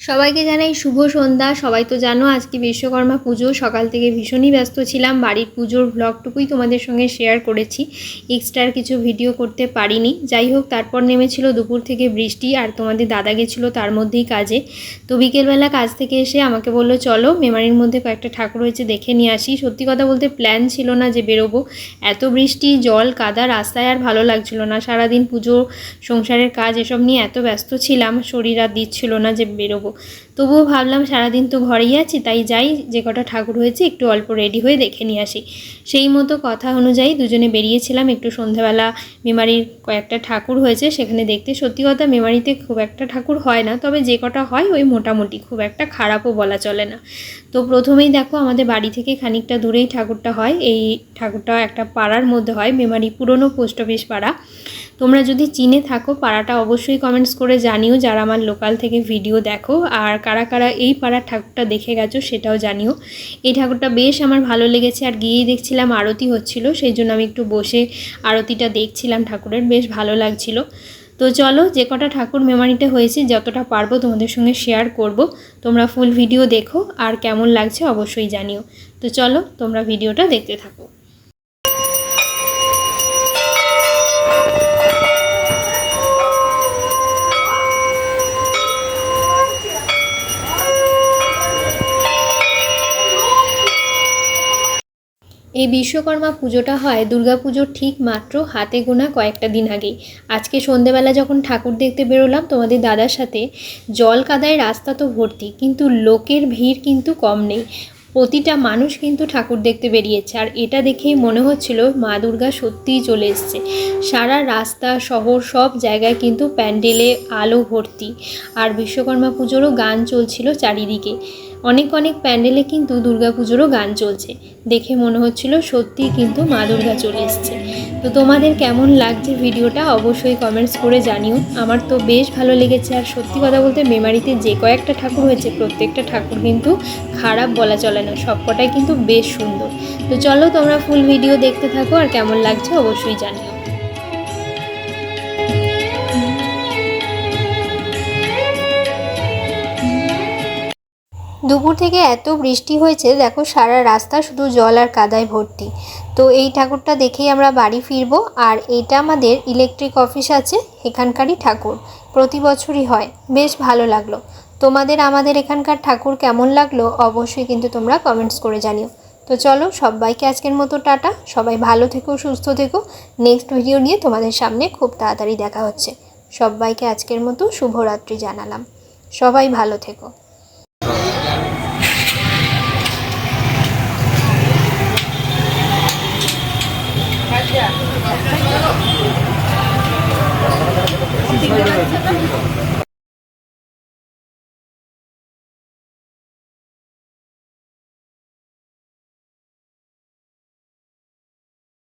সবাইকে জানাই শুভ সন্ধ্যা। সবাই তো জানো আজকে বিশ্বকর্মা পুজো। সকাল থেকে ভীষণই ব্যস্ত ছিলাম। বাড়ির পুজোর ব্লগটুকুই তোমাদের সঙ্গে শেয়ার করেছি। এক্সট্রার কিছু ভিডিও করতে পারিনি। যাই হোক, তারপর নেমেছিল দুপুর থেকে বৃষ্টি আর তোমাদের দাদা গেছিল তার মধ্যেই কাজে। তো বিকেলবেলা কাজ থেকে এসে আমাকে বলল, চলো, মেমারির মধ্যে কয়েকটা ঠাকুর হয়েছে দেখে নিয়ে আসি। সত্যি কথা বলতে প্ল্যান ছিল না যে বেরোবো। এত বৃষ্টি, জল, কাদা, রাস্তায় আর ভালো লাগছিল না। সারাদিন পুজো, সংসারের কাজ, এসব নিয়ে এত ব্যস্ত ছিলাম। শরীর আর দিচ্ছিল না যে বেরোবো। তবুও ভাবলাম সারাদিন তো ঘরেই আছি, তাই যাই, যে কটা ঠাকুর হয়েছে একটু অল্প রেডি হয়ে দেখে নিয়ে আসি। সেই মতো কথা অনুযায়ী দুজনে বেরিয়েছিলাম একটু সন্ধ্যাবেলা মেমারির কয়েকটা ঠাকুর হয়েছে, সেখানে দেখতে সত্যি কথা মেমারিতে খুব একটা ঠাকুর হয় না, তবে যে কটা হয় ওই মোটামুটি খুব একটা খারাপও বলা চলে না। তো প্রথমেই দেখো আমাদের বাড়ি থেকে খানিকটা দূরেই ঠাকুরটা হয়, এই ঠাকুরটা একটা পাড়ার মধ্যে হয়, মেমারি পুরনো পোস্ট অফিস পাড়া। তোমরা যদি চিনে থাকো, পাড়াটা অবশ্যই কমেন্টস করে জানিও, যারা আমার লোকাল থেকে ভিডিও দেখো। আর কারা কারা এই পাড়ার ঠাকুরটা দেখে গেছো সেটাও জানিও। এই ঠাকুরটা বেশ আমার ভালো লেগেছে, আর গিয়েই দেখছিলাম আরতি হচ্ছিল, সেই জন্য আমি একটু বসে আরতিটা দেখছিলাম ঠাকুরের, বেশ ভালো লাগছিল। তো চলো, যে কটা ঠাকুর মেমারিতে হয়েছে, যতটা পারব তোমাদের সঙ্গে শেয়ার করব। তোমরা ফুল ভিডিও দেখো, আর কেমন লাগছে অবশ্যই জানিও। তো চলো, তোমরা ভিডিওটা দেখতে থাকো। এই বিশ্বকর্মা পুজোটা হয় দুর্গাপুজোর ঠিক মাত্র হাতে গোনা কয়েকটা দিন আগেই। আজকে সন্ধেবেলা যখন ঠাকুর দেখতে বেরোলাম, তোমাদের দাদার সাথে জল কাদায় রাস্তা তো ভর্তি, কিন্তু লোকের ভিড় কিন্তু কম নেই। প্রতিটা মানুষ কিন্তু ঠাকুর দেখতে বেরিয়েছে। আর এটা দেখেই মনে হচ্ছিল মা দুর্গা সত্যিই চলে এসছে। সারা রাস্তা, শহর, সব জায়গায় কিন্তু প্যান্ডেলে আলো ভর্তি। আর বিশ্বকর্মা পুজোরও গান চলছিল চারিদিকে। অনেক অনেক প্যান্ডেলে কিন্তু দুর্গাপুজোরও গান চলছে। দেখে মনে হচ্ছিল সত্যিই কিন্তু মা দুর্গা চলে এসছে। তো তোমাদের কেমন লাগছে ভিডিওটা অবশ্যই কমেন্টস করে জানিও। আমার তো বেশ ভালো লেগেছে। আর সত্যি কথা বলতে মেমারিতে যে কয়েকটা ঠাকুর হয়েছে, প্রত্যেকটা ঠাকুর কিন্তু খারাপ বলা চলে না সবকটাই কিন্তু বেশ সুন্দর। তো চলো তোমরা ফুল ভিডিও দেখতে থাকো আর কেমন লাগছে অবশ্যই জানিও। দুপুর থেকে এত বৃষ্টি হয়েছে, দেখো সারা রাস্তা শুধু জল আর কাদায় ভর্তি। তো এই ঠাকুরটা দেখেই আমরা বাড়ি ফিরবো, আর এটা আমাদের ইলেকট্রিক অফিস আছে, এখানকারই ঠাকুর। প্রতি বছরই হয়, বেশ ভালো লাগল। তোমাদের, আমাদের এখানকার ঠাকুর কেমন লাগল অবশ্যই কিন্তু তোমরা কমেন্টস করে জানিও। তো চলো, সবাইকে আজকের মতো টাটা। সবাই ভালো থেকো, সুস্থ থেকো। নেক্সট ভিডিও নিয়ে তোমাদের সামনে খুব তাড়াতাড়ি দেখা হচ্ছে। সবাইকে আজকের মতো শুভরাত্রি জানালাম। সবাই ভালো থেকো।